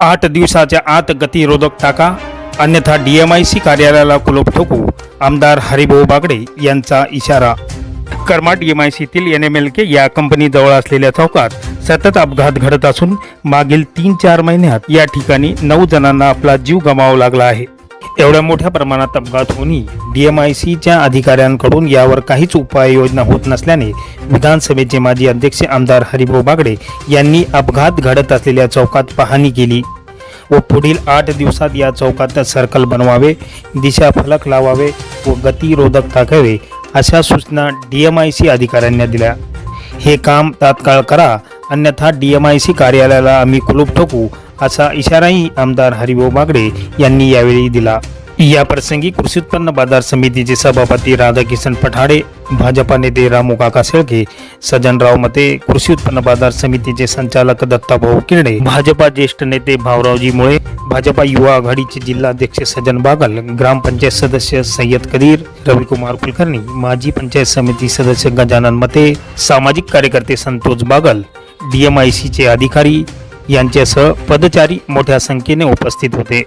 आठ दिवसाच्या आत गतिरोधक टाका अन्यथा डीएमआयसी कार्यालयाला कुलूप ठोकू आमदार हरिभाऊ बागडे यांचा इशारा. कर्मा डीएमआयसीतील एन एम एल के या कंपनीजवळ असलेल्या चौकात सतत अपघात घडत असून मागील तीन चार महिन्यात या ठिकाणी नऊ जणांना आपला जीव गमावा लागला आहे. एवढ्या मोठ्या प्रमाणात अपघात होऊनही डीएमआयसीच्या अधिकाऱ्यांकडून यावर काहीच उपाययोजना होत नसल्याने विधानसभेचे माजी अध्यक्ष आमदार हरिभाऊ बागडे यांनी अपघात घडत असलेल्या चौकात पाहणी केली व पुढील आठ दिवसात या चौकात सर्कल बनवावे दिशा फलक लावावे व गतिरोधक टाकावे अशा सूचना डीएमआयसी अधिकाऱ्यांनी दिल्या. हे काम तात्काळ करा अन्यथा डीएमआयसी कार्यालयाला आम्ही कुलूप ठोकू असा इशाराही आमदार हरिभाऊ बागडे यांनी यावेळी दिला. या प्रसंगी कृषी उत्पन्न बाजार समितीचे सभापती राधाकिशन पठाडे भाजपा नेते रामू काका शेळके सज्जनराव मते कृषी उत्पन्न बाजार समितीचे संचालक दत्ताभाऊ किरणे भाजपा ज्येष्ठ नेते भाऊरावजी मुळे भाजपा युवा आघाडीचे जिल्हाध्यक्ष सज्जन बागल ग्रामपंचायत सदस्य सय्यद कदीर रविकुमार कुलकर्णी माजी पंचायत समिती सदस्य गजानन मते सामाजिक कार्यकर्ते संतोष बागल डीएमआयसीचे अधिकारी यांच्यासह पदचारी मोठ्या संख्येने उपस्थित होते.